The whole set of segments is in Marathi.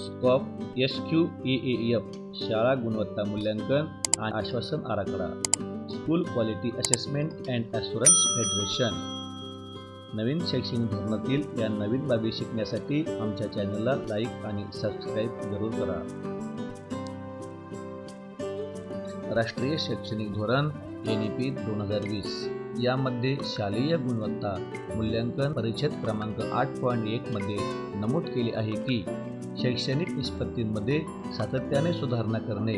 Scope S Q A F शाळा गुणवत्ता मूल्यांकन आणि आश्वासन आराखडा school quality assessment and assurance federation नवीन शैक्षणिक धोरणातील या नवीन बाबी शिकण्यासाठी आमच्या चॅनलला लाईक आणि सबस्क्राईब जरूर करा. राष्ट्रीय शैक्षणिक धोरण एन ई पी दोन हजार वीस. यामध्ये शालेय गुणवत्ता मूल्यांकन परिच्छेद क्रमांक आठ पॉईंट एकमध्ये नमूद केले आहे की शैक्षणिक निष्पत्तींमध्ये सातत्याने सुधारणा करणे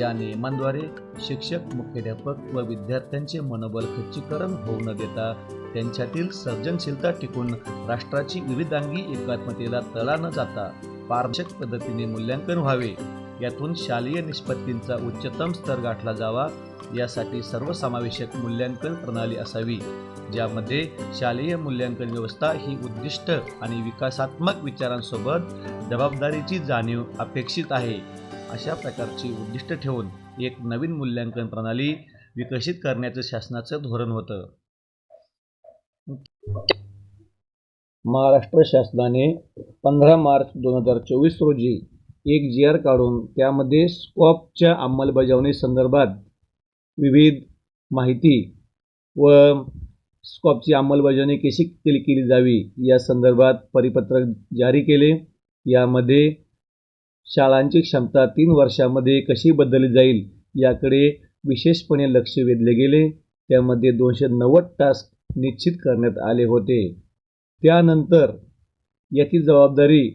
या नियमांद्वारे शिक्षक मुख्याध्यापक व विद्यार्थ्यांचे मनोबल खच्चीकरण होऊ न देता त्यांच्यातील सर्जनशीलता टिकून राष्ट्राची विविधांगी एकात्मतेला तळा न जाता पारदर्शक पद्धतीने मूल्यांकन व्हावे. यातून शालेय निष्पत्तींचा उच्चतम स्तर गाठला जावा यासाठी सर्वसमावेशक मूल्यांकन प्रणाली असावी ज्यामध्ये शालेय मूल्यांकन व्यवस्था ही उद्दिष्ट आणि विकासात्मक विचारांसोबत जबाबदारीची जाणीव अपेक्षित आहे. अशा प्रकारची उद्दिष्ट ठेवून एक नवीन मूल्यांकन प्रणाली विकसित करण्याचं शासनाचं धोरण होतं. महाराष्ट्र शासनाने पंधरा मार्च दोन हजार चोवीस रोजी एक जी आर काढून त्यामध्ये स्कॉपच्या अंमलबजावणी संदर्भात विविध माहिती व स्कॉपची अंमलबजावणी कशी केली केली जावी या संदर्भात परिपत्रक जारी केले. यामध्ये शाळांची क्षमता तीन वर्षामध्ये कशी बदलली जाईल याकडे विशेषपणे लक्ष वेधले गेले. त्यामध्ये दोनशे नव्वद टास्क निश्चित करण्यात आले होते. त्यानंतर याची जबाबदारी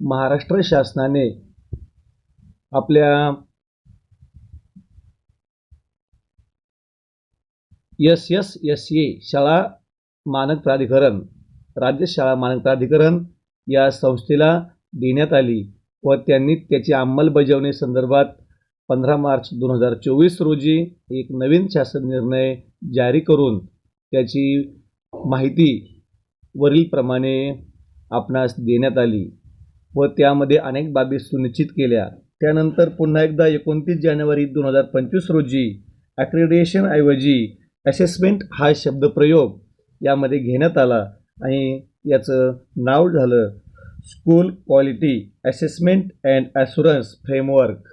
महाराष्ट्र शासनाने आपल्या एस एस एस ए शाळा मानक प्राधिकरण राज्य शाळा मानक प्राधिकरण या संस्थेला देण्यात आली व त्यांनी त्याची अंमलबजावणी संदर्भात पंधरा मार्च दोन हजार चोवीस रोजी एक नवीन शासन निर्णय जारी करून त्याची माहिती वरीलप्रमाणे आपणास देण्यात आली. व त्यामध्ये अनेक बाबी सुनिश्चित केल्या. त्यानंतर पुन्हा एकदा एकोणतीस जानेवारी दोन हजार पंचवीस रोजी ॲक्रिडेशनऐवजी असेसमेंट हा शब्दप्रयोग यामध्ये घेण्यात आला आणि याचं नाव झालं school quality assessment and assurance framework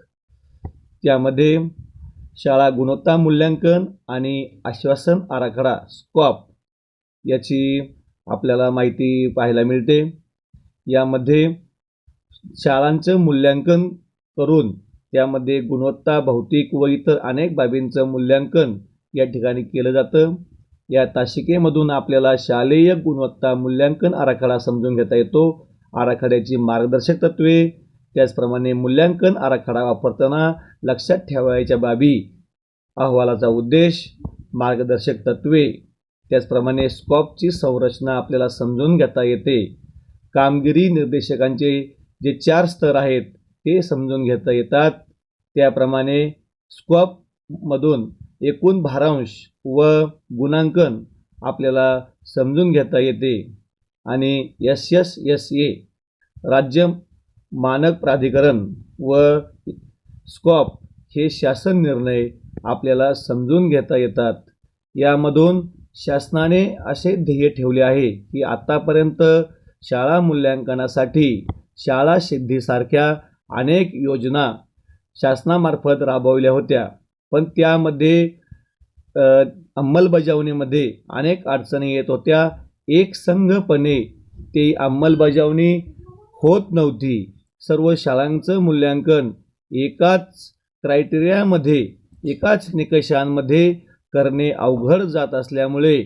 त्यामध्ये शाळा गुणवत्ता मूल्यांकन आणि आश्वासन आराखडा स्कॉप याची आपल्याला माहिती पाहायला मिळते. यामध्ये शाळांचं मूल्यांकन करून त्यामध्ये गुणवत्ता भौतिक व इतर अनेक बाबींचं मूल्यांकन या ठिकाणी केलं जातं. या तासिकेमधून आपल्याला शालेय गुणवत्ता मूल्यांकन आराखडा समजून घेता येतो. आराखड्याची मार्गदर्शक तत्त्वे त्याचप्रमाणे मूल्यांकन आराखडा वापरताना लक्षात ठेवायच्या बाबी अहवालाचा उद्देश मार्गदर्शक तत्त्वे त्याचप्रमाणे स्कॉपची संरचना आपल्याला समजून घेता येते. कामगिरी निर्देशकांचे जे चार स्तर आहेत ते समजून घेता येतात. त्याप्रमाणे स्कॉपमधून एकूण भारांश व गुणांकन आपल्याला समजून घेता येते. आणि एस एस एस ए राज्य मानक प्राधिकरण व स्कॉप हे शासन निर्णय आपल्याला समजून घेता येतात. यामधून शासनाने असे ध्येय ठेवले आहे की आत्तापर्यंत शाळा मूल्यांकनासाठी शाळा सिद्धीसारख्या अनेक योजना शासनामार्फत राबवल्या होत्या. पण त्यामध्ये अंमलबजावणीमध्ये अनेक अडचणी येत होत्या. एकसंघपणे ते अंमलबजावणी होत नव्हती. सर्व शाळांचं मूल्यांकन एकाच क्रायटेरियामध्ये एकाच निकषांमध्ये करणे अवघड जात असल्यामुळे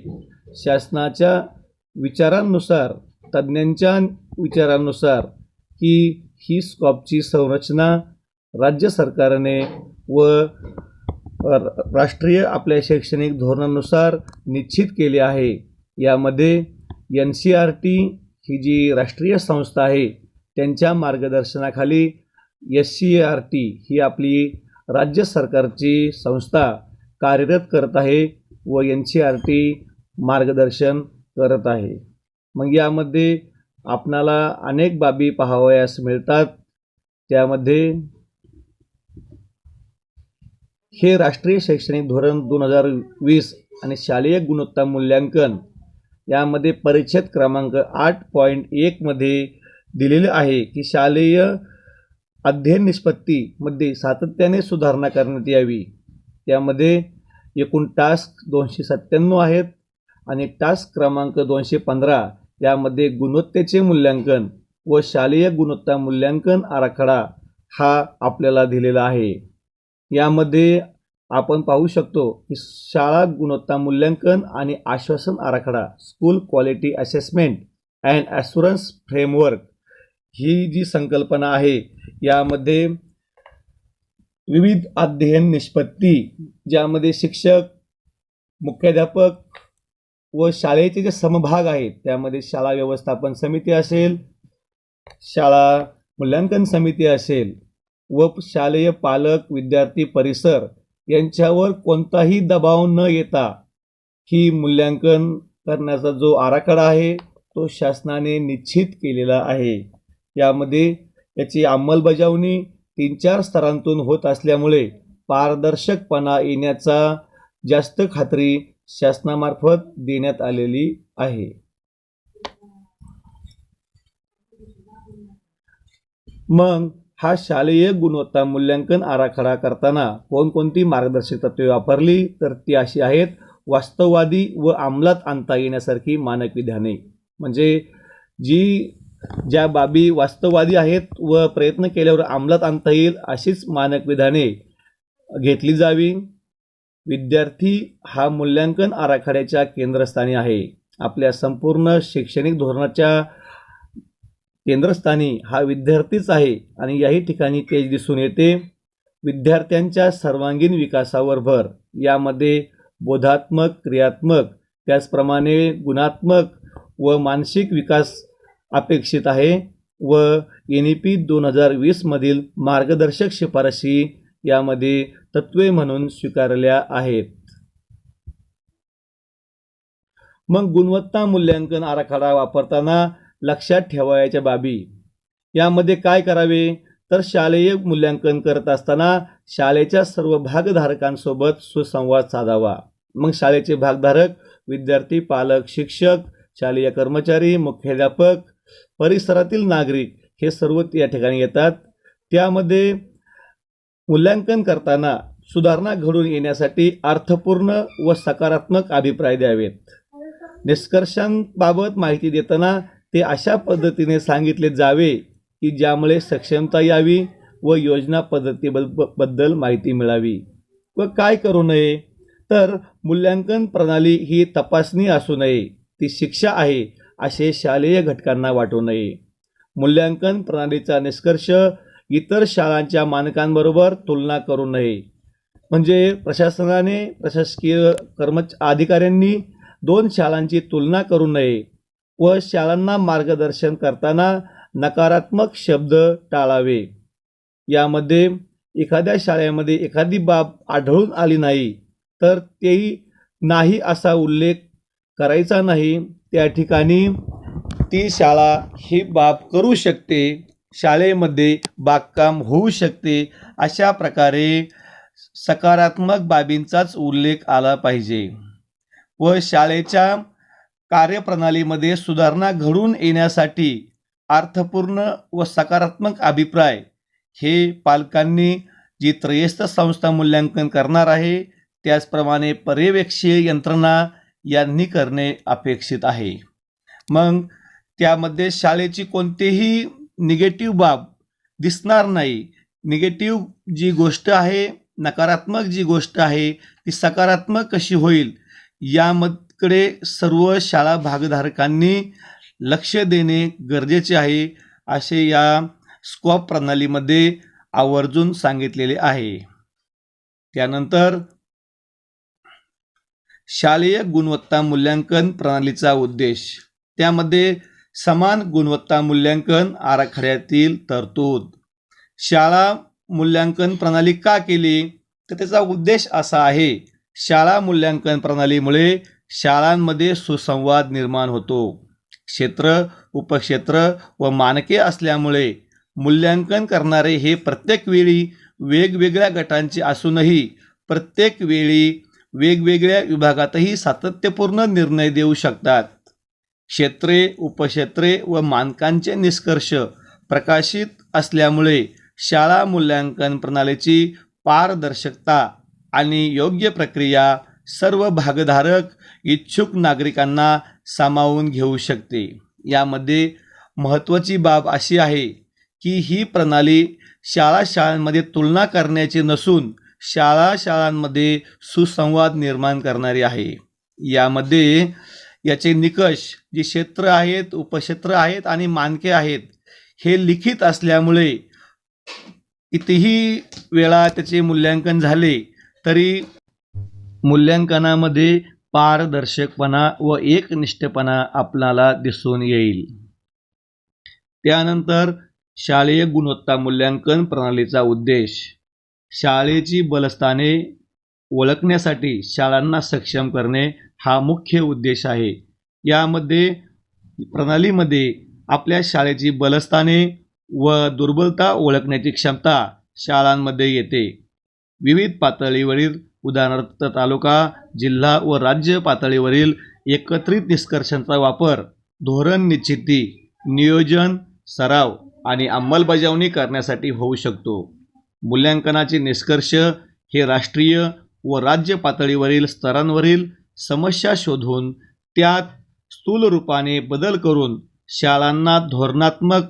शासनाच्या विचारांनुसार तज्ज्ञांच्या विचारांनुसार की ही स्कॉपची संरचना राज्य सरकारने व राष्ट्रीय आपल्या शैक्षणिक धोरणानुसार निश्चित केले आहे. यामध्ये एन सी आर टी ही जी राष्ट्रीय संस्था आहे त्यांच्या मार्गदर्शनाखाली एस सी आर टी ही आपली राज्य सरकारची संस्था कार्यरत करत आहे व एन सी आर टी मार्गदर्शन करत आहे. मग यामध्ये आपणाला अनेक बाबी पाहावयास मिळतात. त्यामध्ये हे राष्ट्रीय शैक्षणिक धोरण दोन हजार वीस आणि शालेय गुणवत्ता मूल्यांकन यामध्ये परिच्छेद क्रमांक आठ पॉईंट एकमध्ये दिलेलं आहे की शालेय अध्ययन निष्पत्तीमध्ये सातत्याने सुधारणा करण्यात यावी. त्यामध्ये एकूण टास्क दोनशे सत्त्याण्णव आहेत आणि टास्क क्रमांक दोनशे पंधरा यामध्ये गुणवत्तेचे मूल्यांकन व शालेय गुणवत्ता मूल्यांकन आराखडा हा आपल्याला दिलेला आहे. यामध्ये आपण पाहू शकतो की शाळा गुणवत्ता मूल्यांकन आणि आश्वासन आराखडा school quality assessment and assurance framework ही जी संकल्पना आहे यामध्ये विविध अध्ययन निष्पत्ती ज्यामध्ये शिक्षक मुख्याध्यापक व शाळेचे जे समभाग आहेत त्यामध्ये शाळा व्यवस्थापन समिती असेल शाळा मूल्यांकन समिती असेल व शालेय पालक विद्यार्थी परिसर यांच्यावर कोणताही दबाव न येता ही मूल्यांकन करण्याचा जो आराखडा आहे तो शासनाने निश्चित केलेला आहे. यामध्ये याची अंमलबजावणी तीन चार स्तरांतून होत असल्यामुळे पारदर्शकपणा येण्याचा जास्त खात्री शासनामार्फत देण्यात आलेली आहे. मग हा शालेय गुणवत्ता मूल्यांकन आराखडा करताना कोणकोणती मार्गदर्शक तत्वे वापरली? तर ती अशी आहेत वास्तववादी व अंमलात आणता येण्यासारखी मानक विधाने. म्हणजे जी ज्या बाबी वास्तववादी आहेत व प्रयत्न केल्यावर अंमलात आणता येईल अशीच मानक विधाने घेतली जावी. विद्यार्थी हा मूल्यांकन आराखड्याच्या केंद्रस्थानी आहे. आपल्या संपूर्ण शैक्षणिक धोरणाच्या केंद्रस्थानी हा विद्यार्थीच आहे आणि याही ठिकाणी ते दिसून येते. विद्यार्थ्यांच्या सर्वांगीण विकासावर भर. यामध्ये बोधात्मक क्रियात्मक त्याचप्रमाणे गुणात्मक व मानसिक विकास अपेक्षित आहे व एन ई पी दोन हजार वीसमधील मार्गदर्शक शिफारशी यामध्ये तत्वे म्हणून स्वीकारल्या आहेत. मग गुणवत्ता मूल्यांकन आराखडा वापरताना लक्षात ठेवायच्या बाबी. यामध्ये काय करावे? तर शालेय मूल्यांकन करत असताना शाळेच्या सर्व भागधारकांसोबत सुसंवाद साधावा. मग शाळेचे भागधारक विद्यार्थी पालक शिक्षक शालेय कर्मचारी मुख्याध्यापक परिसरातील नागरिक हे सर्व या ठिकाणी येतात. त्यामध्ये मूल्यांकन करताना सुधारणा घडून येण्यासाठी अर्थपूर्ण व सकारात्मक अभिप्राय द्यावेत. निष्कर्षांबाबत माहिती देताना ते अशा पद्धतीने सांगितले जावे की ज्यामुळे सक्षमता यावी व योजना पद्धतीबद्दल माहिती मिळावी. व काय करू नये? तर मूल्यांकन प्रणाली ही तपासणी असू नये. ती शिक्षा आहे असे शालेय घटकांना वाटू नये. मूल्यांकन प्रणालीचा निष्कर्ष इतर शाळांच्या मानकांबरोबर तुलना करू नये. म्हणजे प्रशासनाने प्रशासकीय कर्मच अधिकाऱ्यांनी दोन शाळांची तुलना करू नये व शाळांना मार्गदर्शन करताना नकारात्मक शब्द टाळावे. यामध्ये एखाद्या शाळेमध्ये एखादी बाब आढळून आली नाही तर तेही नाही असा उल्लेख करायचा नाही. त्या ठिकाणी ती शाळा ही बाब करू शकते. शाळेमध्ये बागकाम होऊ शकते अशा प्रकारे सकारात्मक बाबींचाच उल्लेख आला पाहिजे. व शाळेच्या कार्यप्रणालीमध्ये सुधारणा घडून येण्यासाठी अर्थपूर्ण व सकारात्मक अभिप्राय हे पालकांनी जी त्रयस्थ संस्था मूल्यांकन करणार आहे त्याचप्रमाणे पर्यवेक्षीय यंत्रणा यांनी करणे अपेक्षित आहे. मग त्यामध्ये शाळेची कोणतीही निगेटिव्ह बाब दिसणार नाही. निगेटिव्ह जी गोष्ट आहे नकारात्मक जी गोष्ट आहे ती सकारात्मक कशी होईल यामकडे सर्व शाळा भागधारकांनी लक्ष देणे गरजेचे आहे असे या स्कॉप प्रणालीमध्ये आवर्जून सांगितलेले आहे. त्यानंतर शालेय गुणवत्ता मूल्यांकन प्रणालीचा उद्देश. त्यामध्ये समान गुणवत्ता मूल्यांकन आराखड्यातील तरतूद. शाळा मूल्यांकन प्रणाली का केली? तर त्याचा उद्देश असा आहे शाळा मूल्यांकन प्रणालीमुळे शाळांमध्ये सुसंवाद निर्माण होतो. क्षेत्र उपक्षेत्र व मानके असल्यामुळे मूल्यांकन करणारे हे प्रत्येक वेळी वेगवेगळ्या गटांचे असूनही प्रत्येक वेळी वेगवेगळ्या विभागातही सातत्यपूर्ण निर्णय देऊ शकतात. क्षेत्रे उपक्षेत्रे व मानकांचे निष्कर्ष प्रकाशित असल्यामुळे शाळा मूल्यांकन प्रणालीची पारदर्शकता आणि योग्य प्रक्रिया सर्व भागधारक इच्छुक नागरिकांना सामावून घेऊ शकते. यामध्ये महत्त्वाची बाब अशी आहे की ही प्रणाली शाळा शाळांमध्ये तुलना करण्याची नसून शाळा शाळांमध्ये सुसंवाद निर्माण करणारी आहे. यामध्ये याचे निकष जे क्षेत्र आहेत उपक्षेत्र आहेत आणि मानके आहेत हे लिखित असल्यामुळे कितीही वेळा त्याचे मूल्यांकन झाले तरी मूल्यांकनामध्ये पारदर्शकपणा व एकनिष्ठपणा आपणाला दिसून येईल. त्यानंतर शालेय गुणवत्ता मूल्यांकन प्रणालीचा उद्देश. शाळेची बलस्थाने ओळखण्यासाठी शाळांना सक्षम करणे हा मुख्य उद्देश आहे. यामध्ये प्रणालीमध्ये आपल्या शाळेची बलस्थाने व दुर्बलता ओळखण्याची क्षमता शाळांमध्ये येते. विविध पातळीवरील उदाहरणार्थ तालुका जिल्हा व राज्य पातळीवरील एकत्रित निष्कर्षांचा वापर धोरण निश्चिती नियोजन सराव आणि अंमलबजावणी करण्यासाठी होऊ शकतो. मूल्यांकनाचे निष्कर्ष हे राष्ट्रीय व राज्य पातळीवरील स्तरांवरील समस्या शोधून त्यात स्थूल रूपाने बदल करून शाळांना धोरणात्मक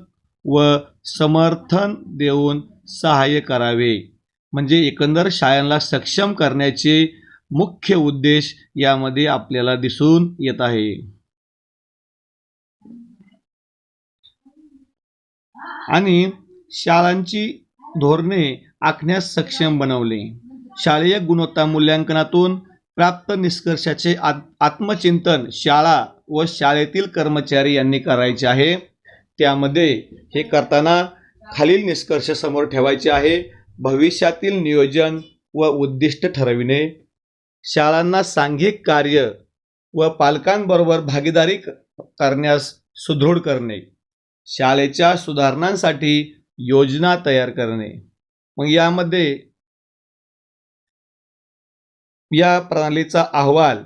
व समर्थन देऊन सहाय्य करावे. म्हणजे एकंदर शाळांना सक्षम करण्याचे मुख्य उद्देश यामध्ये आपल्याला दिसून येत आहे. आणि शाळांची धोरणे आखण्यास सक्षम बनवले. शालेय गुणवत्ता मूल्यांकनातून प्राप्त निष्कर्षाचे आत आत्मचिंतन शाळा व शाळेतील कर्मचारी यांनी करायचे आहे. त्यामध्ये हे करताना खालील निष्कर्ष समोर ठेवायचे आहे. भविष्यातील नियोजन व उद्दिष्ट ठरविणे. शाळांना सांघिक कार्य व पालकांबरोबर भागीदारी करण्यास सुदृढ करणे. शाळेच्या सुधारणांसाठी योजना तयार करणे. मग यामध्ये या प्रणालीचा अहवाल.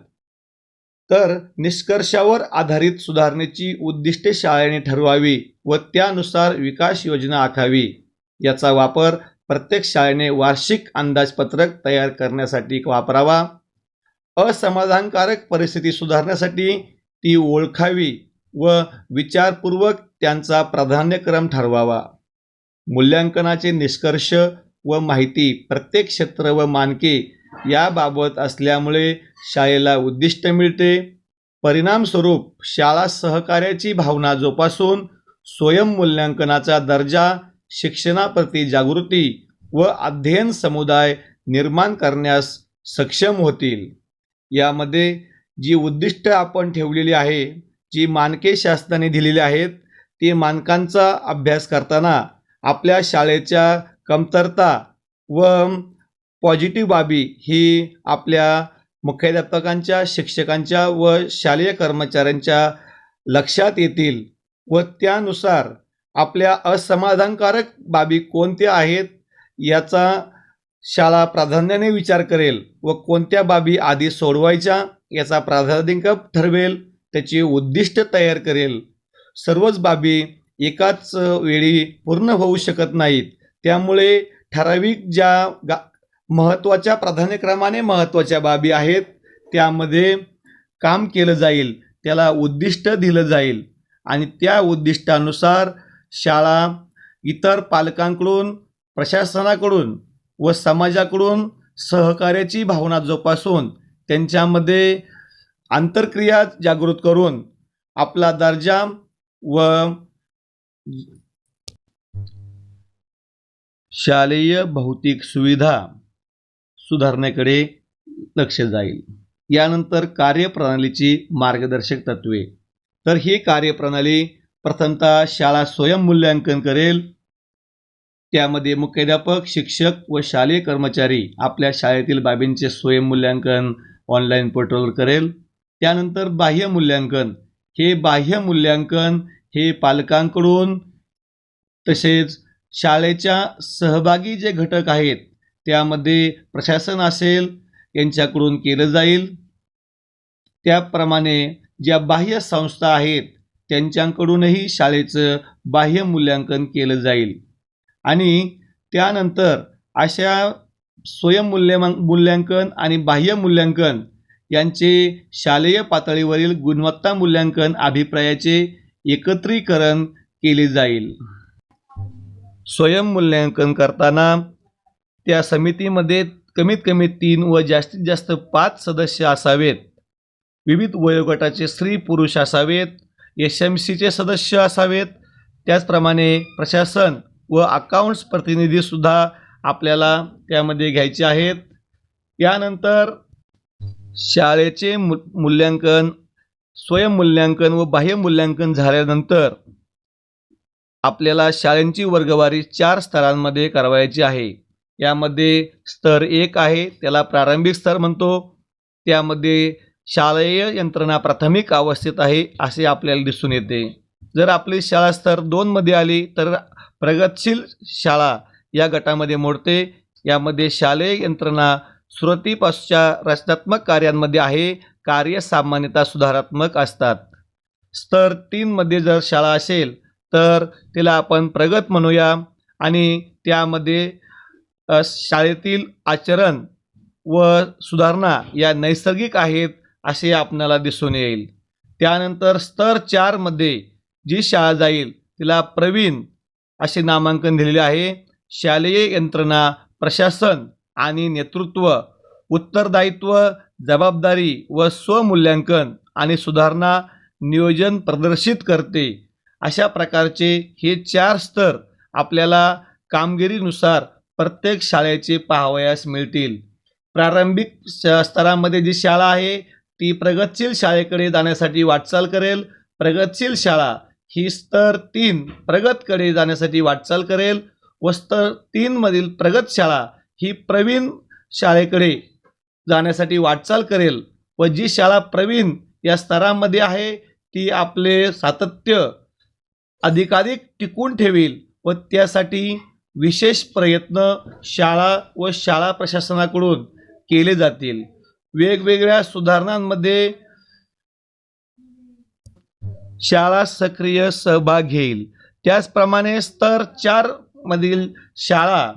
तर निष्कर्षावर आधारित सुधारणेची उद्दिष्टे शाळेने ठरवावी व त्यानुसार विकास योजना आखावी. याचा वापर प्रत्येक शाळेने वार्षिक अंदाजपत्रक तयार करण्यासाठी वापरावा. असमाधानकारक परिस्थिती सुधारण्यासाठी ती ओळखावी व विचारपूर्वक त्यांचा प्राधान्यक्रम ठरवावा. मूल्यांकनाचे निष्कर्ष व माहिती प्रत्येक क्षेत्र व मानके याबाबत असल्यामुळे शाळेला उद्दिष्ट मिळते. परिणामस्वरूप शाळा सहकार्याची भावना जोपासून स्वयंमूल्यांकनाचा दर्जा शिक्षणाप्रती जागृती व अध्ययन समुदाय निर्माण करण्यास सक्षम होतील. यामध्ये जी उद्दिष्ट आपण ठेवलेली आहे जी मानके शासनाने दिलेली आहेत ती मानकांचा अभ्यास करताना आपल्या शाळेच्या कमतरता व पॉझिटिव्ह बाबी ही आपल्या मुख्याध्यापकांच्या शिक्षकांच्या व शालेय कर्मचाऱ्यांच्या लक्षात येतील व त्यानुसार आपल्या असमाधानकारक बाबी कोणत्या आहेत याचा शाळा प्राधान्याने विचार करेल व कोणत्या बाबी आधी सोडवायच्या याचा प्राधान्यक्रम ठरवेल त्याची उद्दिष्ट तयार करेल. सर्वच बाबी एकाच वेळी पूर्ण होऊ शकत नाहीत. त्यामुळे ठराविक ज्या गा महत्त्वाच्या प्राधान्यक्रमाने महत्त्वाच्या बाबी आहेत. त्यामध्ये काम केलं जाईल त्याला उद्दिष्ट दिलं जाईल आणि त्या उद्दिष्टानुसार शाळा इतर पालकांकडून प्रशासनाकडून व समाजाकडून सहकार्याची भावना जोपासून त्यांच्यामध्ये आंतरक्रिया जागृत करून आपला दर्जा व शालेय भौतिक सुविधा सुधारण्याकडे लक्ष जाईल. यानंतर कार्यप्रणालीची मार्गदर्शक तत्वे. तर ही कार्यप्रणाली प्रथमतः शाळा स्वयंमूल्यांकन करेल. त्यामध्ये मुख्याध्यापक शिक्षक व शालेय कर्मचारी आपल्या शाळेतील बाबींचे स्वयंमूल्यांकन ऑनलाईन पोर्टलवर करेल. त्यानंतर बाह्य मूल्यांकन. हे बाह्य मूल्यांकन हे पालकांकडून तसेच शाळेच्या सहभागी जे घटक आहेत त्यामध्ये प्रशासन असेल यांच्याकडून केलं जाईल. त्याप्रमाणे ज्या बाह्य संस्था आहेत त्यांच्याकडूनही शाळेचं बाह्य मूल्यांकन केलं जाईल. आणि त्यानंतर अशा स्वयंमूल्य मूल्यांकन आणि बाह्य मूल्यांकन यांचे शालेय पातळीवरील गुणवत्ता मूल्यांकन अभिप्रायाचे एकत्रीकरण केले जाईल. स्वयंमूल्यांकन करताना त्या समितीमध्ये कमीत कमी तीन व जास्तीत जास्त पाच सदस्य असावेत. विविध वयोगटाचे स्त्री पुरुष असावेत एस एम सीचे सदस्य असावेत. त्याचप्रमाणे प्रशासन व अकाउंट्स प्रतिनिधीसुद्धा आपल्याला त्यामध्ये घ्यायचे आहेत. यानंतर शाळेचे मु मूल्यांकन स्वयंमूल्यांकन व बाह्य मूल्यांकन झाल्यानंतर आपल्याला शाळेंची वर्गवारी चार स्तरांमध्ये करावायची आहे. यामध्ये स्तर एक आहे त्याला प्रारंभिक स्तर म्हणतो. त्यामध्ये शालेय यंत्रणा प्राथमिक अवस्थेत आहे असे आपल्याला दिसून येते. जर आपली शाळा स्तर दोनमध्ये आली तर प्रगतशील शाळा या गटामध्ये मोडते. यामध्ये शालेय यंत्रणा सुरतीपासूनच्या रचनात्मक कार्यांमध्ये आहे कार्य सामान्यतः सुधारात्मक असतात. स्तर तीनमध्ये जर शाळा असेल तर तिला आपण प्रगत म्हणूया आणि त्यामध्ये शाळेतील आचरण व सुधारणा या नैसर्गिक आहेत असे आपणाला दिसून येईल. त्यानंतर स्तर चारमध्ये जी शाळा जाईल तिला प्रवीण असे नामांकन दिलेले आहे. शालेय यंत्रणा प्रशासन आणि नेतृत्व उत्तरदायित्व जबाबदारी व स्वमूल्यांकन आणि सुधारणा नियोजन प्रदर्शित करते. अशा प्रकारचे हे चार स्तर आपल्याला कामगिरीनुसार प्रत्येक शाळेचे पाहावयास मिळतील. प्रारंभिक श- स्तरामध्ये जी शाळा आहे ती प्रगतशील शाळेकडे जाण्यासाठी वाटचाल करेल. प्रगतशील शाळा ही स्तर तीन प्रगतकडे जाण्यासाठी वाटचाल करेल व स्तर तीनमधील प्रगत शाळा ही प्रवीण शाळेकडे जाण्यासाठी वाटचाल करेल व जी शाळा प्रवीण या स्तरामध्ये आहे ती आपले सातत्य अधिकाधिक टिकून ठेवील व त्यासाठी विशेष प्रयत्न शाळा व शाळा प्रशासनाकडून केले जातील. वेगवेगळ्या सुधारणांमध्ये शाळा सक्रिय सहभाग घेईल. त्याचप्रमाणे स्तर चार मधील शाळा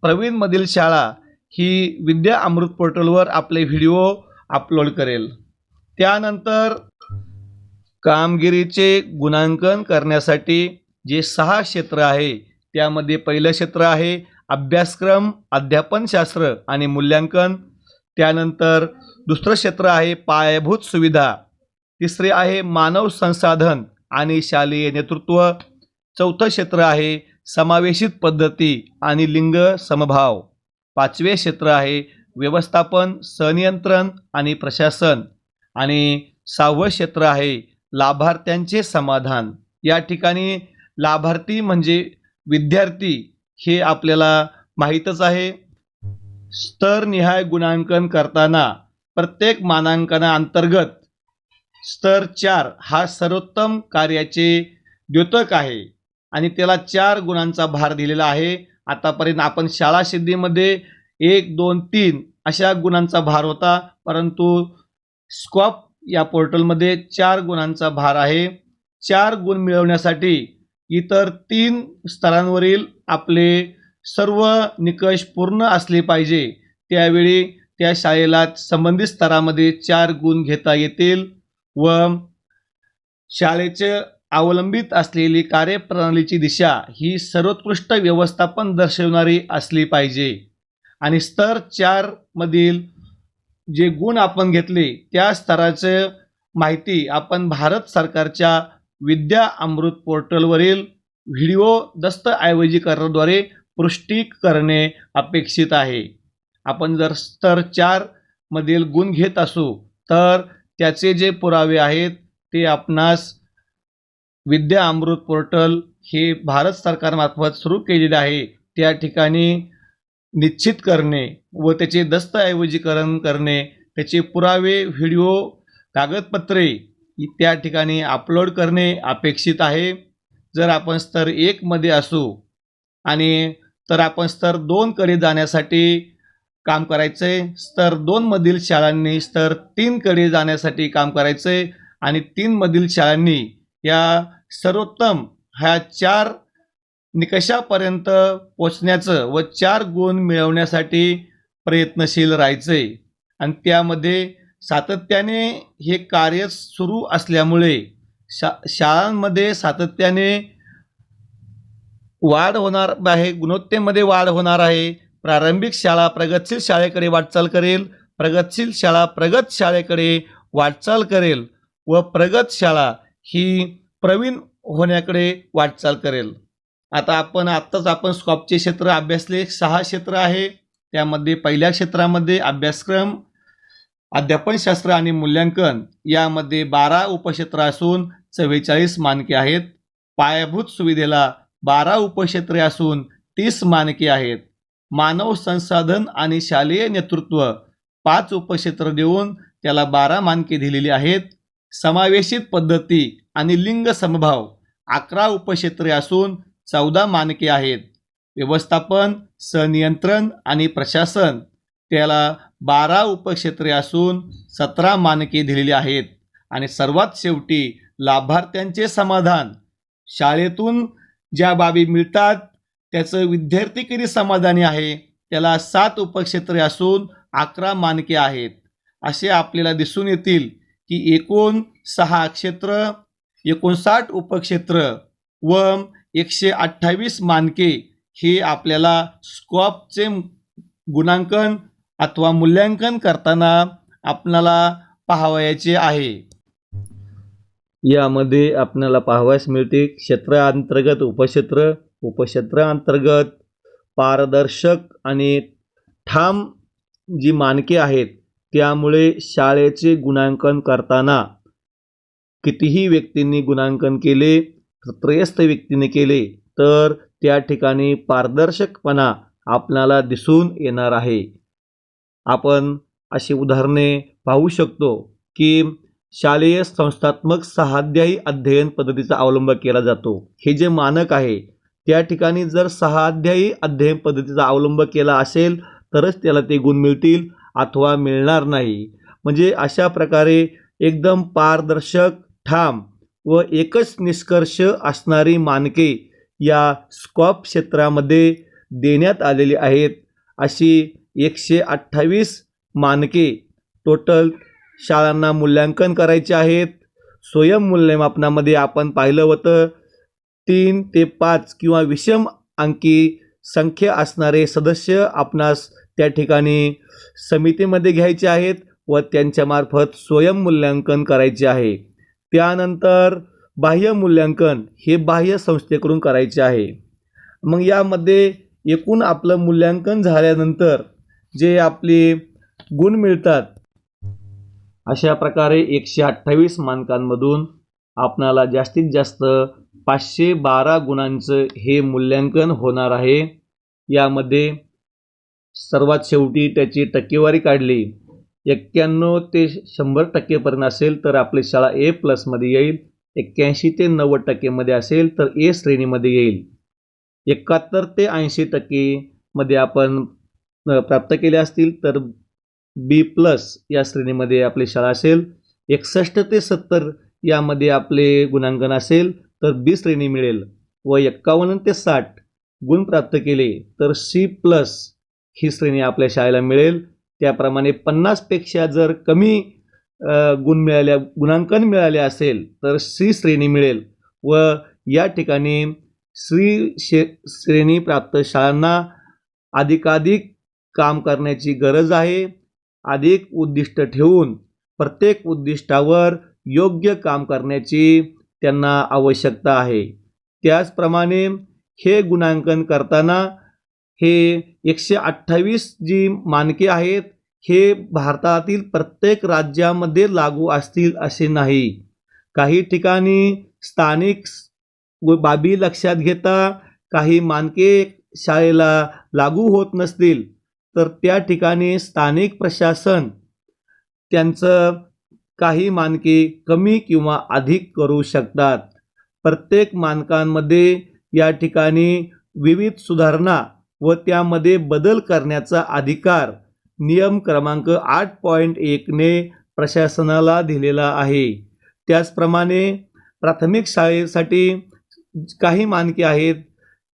प्रवीणमधील शाळा ही विद्या अमृत पोर्टलवर आपले व्हिडिओ अपलोड करेल. त्यानंतर कामगिरीचे गुणांकन करण्यासाठी जे सहा क्षेत्र आहे त्यामध्ये पहिलं क्षेत्र आहे अभ्यासक्रम अध्यापनशास्त्र आणि मूल्यांकन. त्यानंतर दुसरं क्षेत्र आहे पायाभूत सुविधा. तिसरे आहे मानव संसाधन आणि शालेय नेतृत्व. चौथं क्षेत्र आहे समावेशित पद्धती आणि लिंग समभाव. पाचवे क्षेत्र आहे व्यवस्थापन संनियंत्रण आणि प्रशासन. आणि सहावं क्षेत्र आहे लाभार्थ्यांचे समाधान. या ठिकाणी लाभार्थी म्हणजे विद्यार्थी हे आपल्याला माहीतच आहे. स्तरनिहाय गुणांकन करताना प्रत्येक मानांकनाअंतर्गत स्तर चार हा सर्वोत्तम कार्याचे द्योतक आहे आणि त्याला चार गुणांचा भार दिलेला आहे. आतापर्यंत आपण शाळा सिद्धीमध्ये एक दोन तीन अशा गुणांचा भार होता परंतु स्कॉप या पोर्टलमध्ये चार गुणांचा भार आहे. चार गुण मिळवण्यासाठी इतर तीन स्तरांवरील आपले सर्व निकष पूर्ण असले पाहिजे. त्यावेळी त्या शाळेला संबंधित स्तरामध्ये चार गुण घेता येतील व शाळेचे अवलंबित असलेली कार्यप्रणालीची दिशा ही सर्वोत्कृष्ट व्यवस्थापन दर्शवणारी असली पाहिजे. आणि स्तर चारमधील जे गुण आपण घेतले त्या स्तराचं माहिती आपण भारत सरकारच्या विद्या अमृत पोर्टलवरील व्हिडिओ दस्तऐवजीकरणाद्वारे पुष्टी करणे अपेक्षित आहे. आपण जर स्तर चार मधील गुण घेत असू तर त्याचे जे पुरावे आहेत ते आपणास विद्या अमृत पोर्टल हे भारत सरकारमार्फत सुरू केलेले आहे. त्या ठिकाणी निश्चित करणे व त्याचे दस्तऐवजीकरण करणे त्याचे पुरावे व्हिडिओ कागदपत्रे त्या ठिकाणी अपलोड करणे अपेक्षित आहे. जर आपण स्तर एकमध्ये असू आणि तर आपण स्तर दोनकडे जाण्यासाठी काम करायचं आहे स्तर दोनमधील शाळांनी स्तर तीनकडे जाण्यासाठी काम करायचं आहे आणि तीनमधील शाळांनी या सर्वोत्तम ह्या चार निकषापर्यंत पोचण्याचं व चार गुण मिळवण्यासाठी प्रयत्नशील राहायचंय. आणि त्यामध्ये सातत्याने हे कार्य सुरू असल्यामुळे शा शाळांमध्ये सातत्याने वाढ होणार आहे गुणवत्तेमध्ये वाढ होणार आहे. प्रारंभिक शाळा प्रगतशील शाळेकडे वाटचाल करेल प्रगतशील शाळा प्रगत शाळेकडे वाटचाल करेल व प्रगत शाळा ही प्रवीण होण्याकडे वाटचाल करेल. आता आपण आत्ताच आपण स्कॉपचे क्षेत्र अभ्यासले सहा क्षेत्र आहे. त्यामध्ये पहिल्या क्षेत्रामध्ये अभ्यासक्रम अध्यापनशास्त्र आणि मूल्यांकन यामध्ये बारा उपक्षेत्र असून चव्वेचाळीस मानके आहेत. पायाभूत सुविधेला बारा उपक्षेत्रे असून तीस मानके आहेत. मानव संसाधन आणि शालेय नेतृत्व पाच उपक्षेत्र देऊन त्याला बारा मानके दिलेली आहेत. समावेशित पद्धती आणि लिंग समभाव अकरा उपक्षेत्रे असून चौदा मानके आहेत. व्यवस्थापन सनियंत्रण आणि प्रशासन त्याला बारा उपक्षेत्रे असून सतरा मानके दिलेली आहेत. आणि सर्वात शेवटी लाभार्थ्यांचे समाधान. शाळेतून ज्या बाबी मिळतात त्याचं विद्यार्थी किती समाधानी आहे. त्याला सात उपक्षेत्रे असून अकरा मानके आहेत. असे आपल्याला दिसून येतील की एकूण सहा क्षेत्र एकोणसाठ उपक्षेत्र व एकशे अठ्ठावीस मानके हे आपल्याला स्कॉपचे गुणांकन अथवा मूल्यांकन करताना आपणाला पाहावयाचे आहे. यामध्ये आपल्याला पाहावयास मिळते क्षेत्रांतर्गत उपक्षेत्र उपक्षेत्रांतर्गत पारदर्शक आणि ठाम जी मानके आहेत त्यामुळे शाळेचे गुणांकन करताना कितीही व्यक्तींनी गुणांकन केले त्रयस्थ व्यक्तीने केले तर त्या ठिकाणी पारदर्शकपणा आपणाला दिसून येणार आहे. आपण अशी उदाहरणे पाहू शकतो की शालेय संस्थात्मक सहाध्यायी अध्ययन पद्धतीचा अवलंब केला जातो. हे जे मानक आहे त्या ठिकाणी जर सहाध्यायी अध्ययन पद्धतीचा अवलंब केला असेल तरच त्याला ते गुण मिळतील अथवा मिळणार नाही. म्हणजे अशा प्रकारे एकदम पारदर्शक ठाम व एकच निष्कर्ष असणारी मानके या स्कॉप क्षेत्रामध्ये देण्यात आलेली आहेत अशी एकशे अठ्ठावीस मानके. टोटल शाळांना मूल्यांकन करायचे आहेत. स्वयं मूल्यमापनामध्ये आपण पाहिलं होतं तीन ते पाच किंवा विषम अंकी संख्या असणारे सदस्य आपणास त्या ठिकाणी समितीमध्ये घ्यायचे आहेत व त्यांच्यामार्फत स्वयंमूल्यांकन करायचे आहे. त्यानंतर बाह्य मूल्यांकन हे बाह्य संस्थेकडून करायचे आहे. मग यामध्ये एकूण आपलं मूल्यांकन झाल्यानंतर जे आपले गुण मिळतात अशा प्रकारे एकशे अठ्ठावीस मानकांमधून आपणाला जास्तीत जास्त पाचशे बारा गुणांचं हे मूल्यांकन होणार आहे. यामध्ये सर्वात शेवटी त्याची टक्केवारी काढली. एक्क्याण्णव ते शंभर टक्केपर्यंत असेल तर आपली शाळा ए प्लसमध्ये येईल. एक्क्याऐंशी ते नव्वद टक्केमध्ये असेल तर ए श्रेणीमध्ये येईल. एकाहत्तर ते ऐंशी टक्केमध्ये आपण प्राप्त केले असतील तर बी प्लस या श्रेणीमध्ये आपली शाळा असेल. एकसष्ट ते सत्तर यामध्ये आपले गुणांकन असेल तर बी श्रेणी मिळेल व एक्कावन्न ते साठ गुण प्राप्त केले तर सी प्लस ही श्रेणी आपल्या शाळेला मिळेल. त्याप्रमाणे पन्नासपेक्षा जर कमी गुण मिळाल्या गुणांकन मिळाले असेल तर सी श्रेणी मिळेल व या ठिकाणी श्री शे श्रेणी प्राप्त शाळांना अधिकाधिक काम करण्याची गरज आहे. अधिक उद्दिष्ट ठेवून प्रत्येक उद्दिष्टावर योग्य काम करण्याची त्यांना आवश्यकता आहे. त्याचप्रमाणे हे गुणांकन करताना हे एकशे अठ्ठावीस जी मानके आहेत हे भारतातील प्रत्येक राज्यामध्ये लागू असतील असे नाही. काही ठिकाणी स्थानिक व बाबी लक्षात घेता काही मानके शाळेला लागू होत नसतील. तर त्या ठिकाणी स्थानिक प्रशासन त्यांचं काही मानके कमी किंवा अधिक करू शकतात. प्रत्येक मानकांमध्ये या ठिकाणी विविध सुधारणा व त्यामध्ये बदल करण्याचा अधिकार नियम क्रमांक आठ पॉईंट एकने प्रशासनाला दिलेला आहे. त्याचप्रमाणे प्राथमिक शाळेसाठी काही मानके आहेत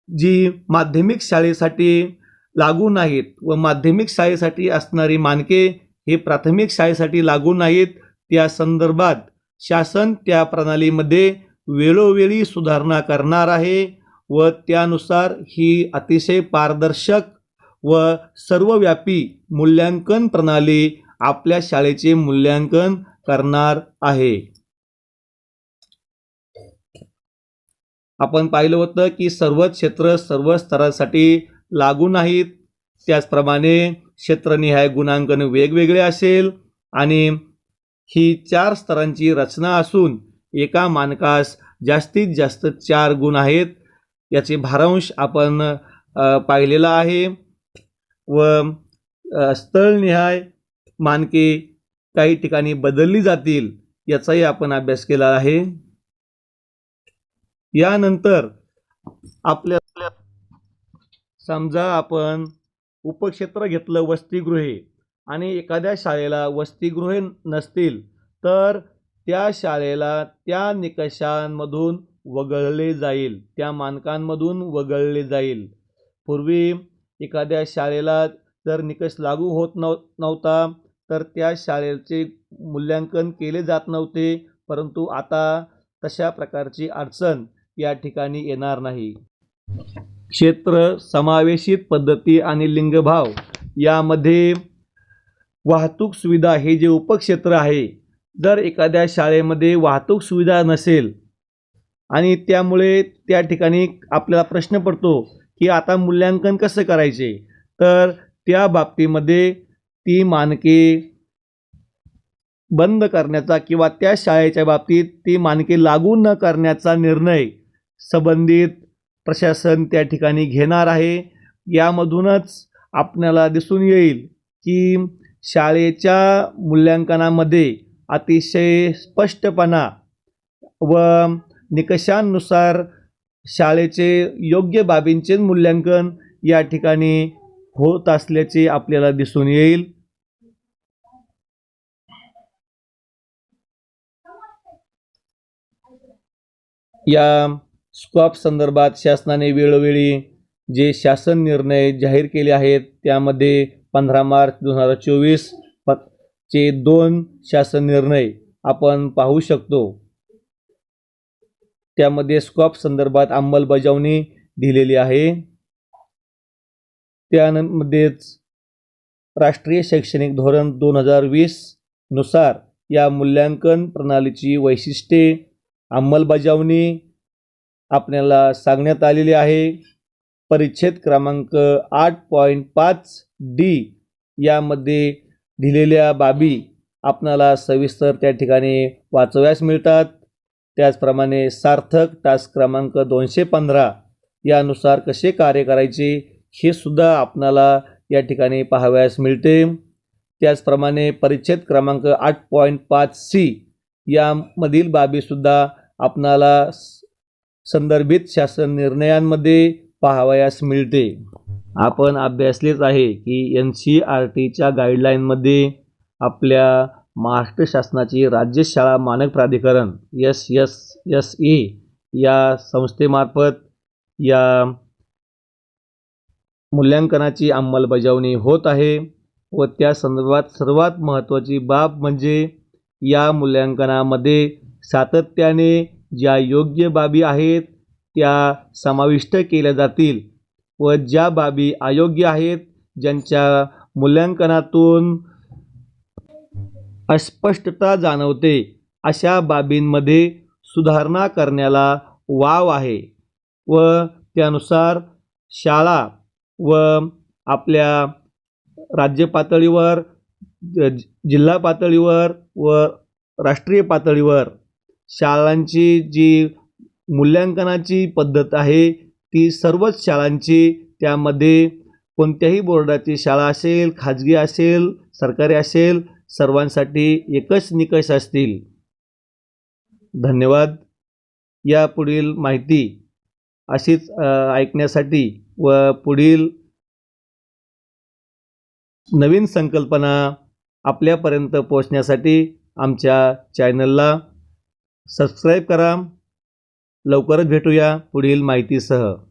जी माध्यमिक शाळेसाठी लागू नाहीत व माध्यमिक शाळेसाठी असणारी मानके हे प्राथमिक शाळेसाठी लागू नाहीत. त्या संदर्भात शासन त्या प्रणालीमध्ये वेळोवेळी सुधारणा करणार आहे व त्यानुसार ही अतिशय पारदर्शक व सर्वव्यापी मूल्यांकन प्रणाली आपल्या शाळेचे मूल्यांकन करणार आहे. आपण पाहिलं होतं की सर्व क्षेत्र सर्व स्तरासाठी लागू नाहीत. त्याचप्रमाणे क्षेत्रनिहाय गुणांकन वेगवेगळे असेल आणि ही चार स्तरांची रचना असून एका मानकास जास्तीत जास्त चार गुण आहेत याचे भारांश आपण पाहिलेला आहे. व स्थळनिहाय मानके काही ठिकाणी बदलली जातील याचाही आपण अभ्यास केला आहे. यानंतर आपल्या समजा आपण उपक्षेत्र घेतलं वसतिगृहे आणि एखाद्या शाळेला वसतिगृहे नसतील तर त्या शाळेला त्या निकषांमधून वगळले जाईल त्या मानकांमधून वगळले जाईल. पूर्वी एखाद्या शाळेला जर निकष लागू होत नव नव्हता तर त्या शाळेचे मूल्यांकन केले जात नव्हते परंतु आता तशा प्रकारची अडचण या ठिकाणी येणार नाही. क्षेत्र समावेशित पद्धती आणि लिंगभाव यामध्ये वाहतूक सुविधा हे जे उपक्षेत्र आहे जर एखाद्या शाळेमध्ये वाहतूक सुविधा नसेल आणि त्यामुळे त्या ठिकाणी आपल्याला प्रश्न पडतो की आता मूल्यांकन कसं करायचे तर त्या बाबतीमध्ये ती मानके बंद करण्याचा किंवा त्या शाळेच्या बाबतीत ती मानके लागू न करण्याचा निर्णय संबंधित प्रशासन त्या ठिकाणी घेणार आहे. यामधूनच आपल्याला दिसून येईल की शाळेच्या मूल्यांकनामध्ये अतिशय स्पष्टपणा व निकषांनुसार शाळेचे योग्य बाबींचे मूल्यांकन या ठिकाणी होत असल्याचे आपल्याला दिसून येईल. या स्कॉप संदर्भात शासनाने वेळोवेळी जे शासन निर्णय जाहीर केले आहेत त्यामध्ये पंधरा मार्च दोन हजार चोवीस प चे दोन शासन निर्णय आपण पाहू शकतो. त्यामध्ये स्कॉप संदर्भात अंमलबजावणी दिलेली आहे. त्यामध्येच राष्ट्रीय शैक्षणिक धोरण दोन हजार वीसनुसार या मूल्यांकन प्रणालीची वैशिष्ट्ये अंमलबजावणी आपल्याला सांगण्यात आलेली आहे. परिच्छेद क्रमांक आठ पॉईंट पाच डी यामध्ये दिलेल्या बाबी आपणाला सविस्तर त्या ठिकाणी वाचव्यास मिळतात. त्याचप्रमाणे सार्थक टास्क क्रमांक दोनशे पंधरा यानुसार कसे कार्य करायचे हे सुद्धा आपणाला या ठिकाणी पाहावयास मिळते. त्याचप्रमाणे परिच्छेद क्रमांक आठ पॉईंट पाच सी यामधील बाबीसुद्धा आपणाला संदर्भित शासन निर्णयांमध्ये पाहावयास मिळते. आपण अभ्यासलेच आहे की एन सी आर टीच्या गाईडलाईनमध्ये आपल्या महाराष्ट्र शासनाची राज्य शाळा मानक प्राधिकरण एस यस यस ए या संस्थेमार्फत या मूल्यांकनाची अंमलबजावणी होत आहे व त्या संदर्भात सर्वात महत्त्वाची बाब म्हणजे या मूल्यांकनामध्ये सातत्याने ज्या योग्य बाबी आहेत त्या समाविष्ट केल्या जातील व ज्या बाबी अयोग्य आहेत ज्यांच्या मूल्यांकनातून अस्पष्टता जाणवते अशा बाबींमध्ये सुधारणा करण्याला वाव आहे व त्यानुसार शाळा व आपल्या राज्य पातळीवर जिल्हा पातळीवर व राष्ट्रीय पातळीवर शाळांची जी मूल्यांकनाची पद्धत आहे ती सर्वच शाळांची त्यामध्ये कोणत्याही बोर्डाची शाळा असेल खाजगी असेल सरकारी असेल सर्वांसाठी एकच निकष असतील. धन्यवाद. या पुढील माहिती अशीच ऐकण्यासाठी व पुढील नवीन संकल्पना आपल्यापर्यंत पोहोचण्यासाठी आमच्या चॅनलला सबस्क्राईब करा. लवकरच भेटूया पुढील माहितीसह.